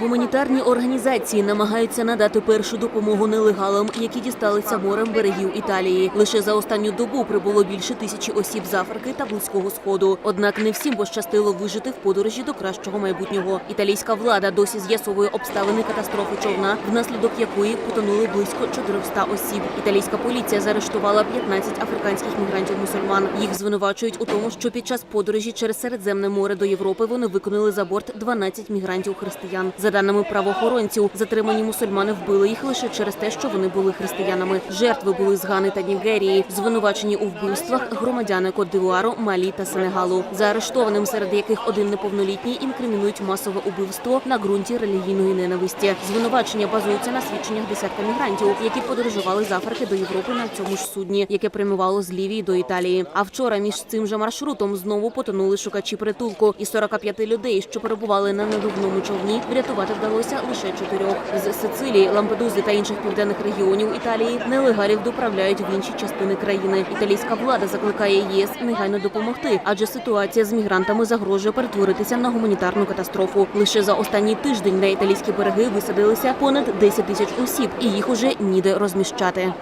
Гуманітарні організації намагаються надати першу допомогу нелегалам, які дісталися морем берегів Італії. Лише за останню добу прибуло більше тисячі осіб з Африки та Близького Сходу. Однак не всім пощастило вижити в подорожі до кращого майбутнього. Італійська влада досі з'ясовує обставини катастрофи човна, внаслідок якої потонули близько 400 осіб. Італійська поліція заарештувала 15 африканських мігрантів-мусульман. Їх звинувачують у тому, що під час подорожі через Середземне море до Європи вони виконали за борт 12 мігрантів-християн. За даними правоохоронців, затримані мусульмани вбили їх лише через те, що вони були християнами. Жертви були з Гани та Нігерії, звинувачені у вбивствах громадяни Кот-д'Івуару, Малі та Сенегалу. Заарештованим, серед яких один неповнолітній, інкримінують масове убивство на ґрунті релігійної ненависті. Звинувачення базуються на свідченнях десятка мігрантів, які подорожували з Африки до Європи на цьому ж судні, яке прямувало з Лівії до Італії. А вчора між цим же маршрутом знову потонули шукачі притулку, і 45 людей, що перебували на надувному човні, врятувати вдалося лише чотирьох. З Сицилії, Лампедузи та інших південних регіонів Італії нелегалів доправляють в інші частини країни. Італійська влада закликає ЄС негайно допомогти, адже ситуація з мігрантами загрожує перетворитися на гуманітарну катастрофу. Лише за останній тиждень на італійські береги висадилися понад 10 тисяч осіб, і їх уже ніде розміщати.